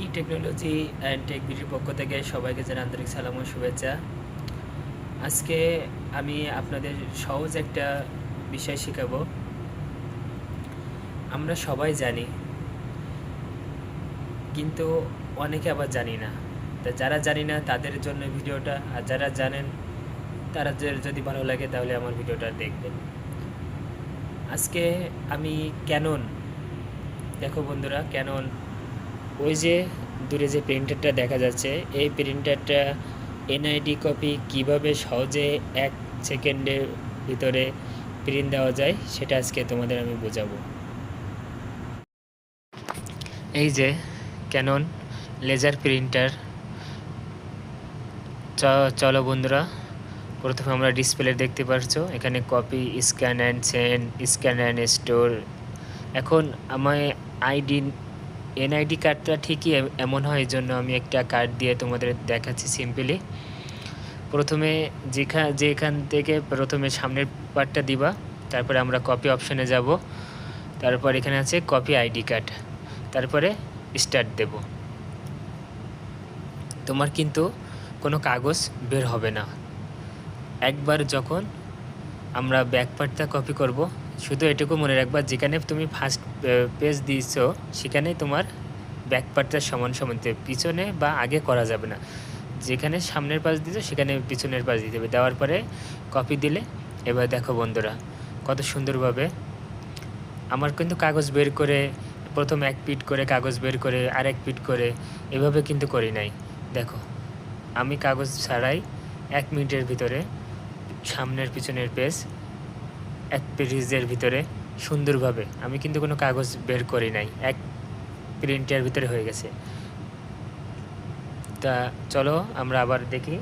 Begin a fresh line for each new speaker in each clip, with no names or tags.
E technology and tech বিটির পক্ষ থেকে সবাইকে জানাই আন্তরিক সালাম ও শুভেচ্ছা। আজকে আমি আপনাদের সহজ একটা বিষয় শেখাবো। আমরা সবাই জানি, কিন্তু অনেকে আবার জানি না। তা যারা জানি না, তাদের জন্য ভিডিওটা, আর যারা জানেন, তারা যদি ভালো লাগে, তাহলে আমার ভিডিওটা দেখবেন। আজকে আমি ক্যানন দেখো বন্ধুরা ক্যানন ওই যে দূরে যে প্রিন্টারটা দেখা যাচ্ছে, এই প্রিন্টারটা এনআইডি কপি কীভাবে সহজে এক সেকেন্ডের ভিতরে প্রিন্ট দেওয়া যায়, সেটা আজকে তোমাদের আমি বোঝাবো। এই যে ক্যানন লেজার প্রিন্টার চলো বন্ধুরা, প্রথমে আমরা ডিসপ্লে দেখতে পারছ, এখানে copy scan and send scan and store এখন আমায় আইডি এনআইডি কার্ডটা ঠিকই এমন হয় এই জন্য আমি একটা কার্ড দিয়ে তোমাদের দেখাচ্ছি সিম্পলি প্রথমে যেখান যেখান থেকে প্রথমে সামনের পার্টটা দিবা, তারপরে আমরা কপি অপশানে যাব। তারপর এখানে আছে কপি আইডি কার্ড তারপরে স্টার্ট দেব। তোমার কিন্তু কোনো কাগজ বের হবে না। একবার যখন আমরা ব্যাক পার্টটা কপি করব শুধু এটুকু মনে রাখবা, যেখানে তুমি ফার্স্ট পেজ দিয়েছ, সেখানে তোমার ব্যাক পার্টটা সমান সমান দিতে হবে। পিছনে বা আগে করা যাবে না। যেখানে সামনের পাশ দিয়েছ, সেখানে পিছনের পাশ দিতে হবে। দেওয়ার পরে কপি দিলে, এবার দেখো বন্ধুরা, কত সুন্দরভাবে আমার কিন্তু কাগজ বের করে, প্রথম এক পিট করে কাগজ বের করে আর এক পিট করে, এভাবে কিন্তু করি নাই। দেখো, আমি কাগজ ছাড়াই এক মিনিটের ভিতরে সামনের পিছনের পেজ এক পেজের ভিতরে, সুন্দরভাবে। আমি কিন্তু কোনো কাগজ বের করি নাই। এক প্রিন্টের ভিতরে হয়ে গেছে। তা চলো, আমরা আবার দেখি।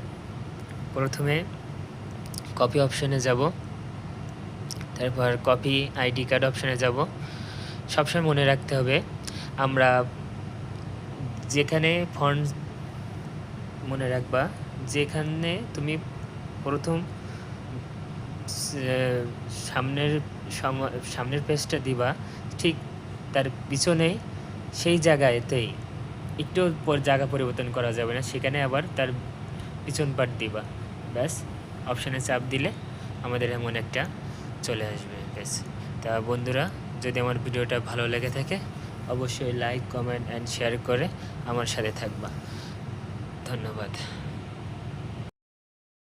প্রথমে কপি অপশানে যাব। তারপর কপি আইডি কার্ড অপশানে যাব। সবসময় মনে রাখতে হবে, আমরা যেখানে ফন্ট মনে রাখবা, যেখানে তুমি প্রথম সামনের সম- সামনের পেজটা দিবা, ঠিক তার পিছনে সেই জায়গাতেই, একটু পর জায়গা পরিবর্তন করা যাবে না, সেখানে আবার তার পিছন পাট দিবা। ব্যাস অপশানে চাপ দিলে আমাদের এমন একটা চলে আসবে, ব্যাস। তা বন্ধুরা, যদি আমার ভিডিওটা ভালো লেগে থাকে, অবশ্যই লাইক কমেন্ট অ্যান্ড শেয়ার করে আমার সাথে থাকবা। ধন্যবাদ।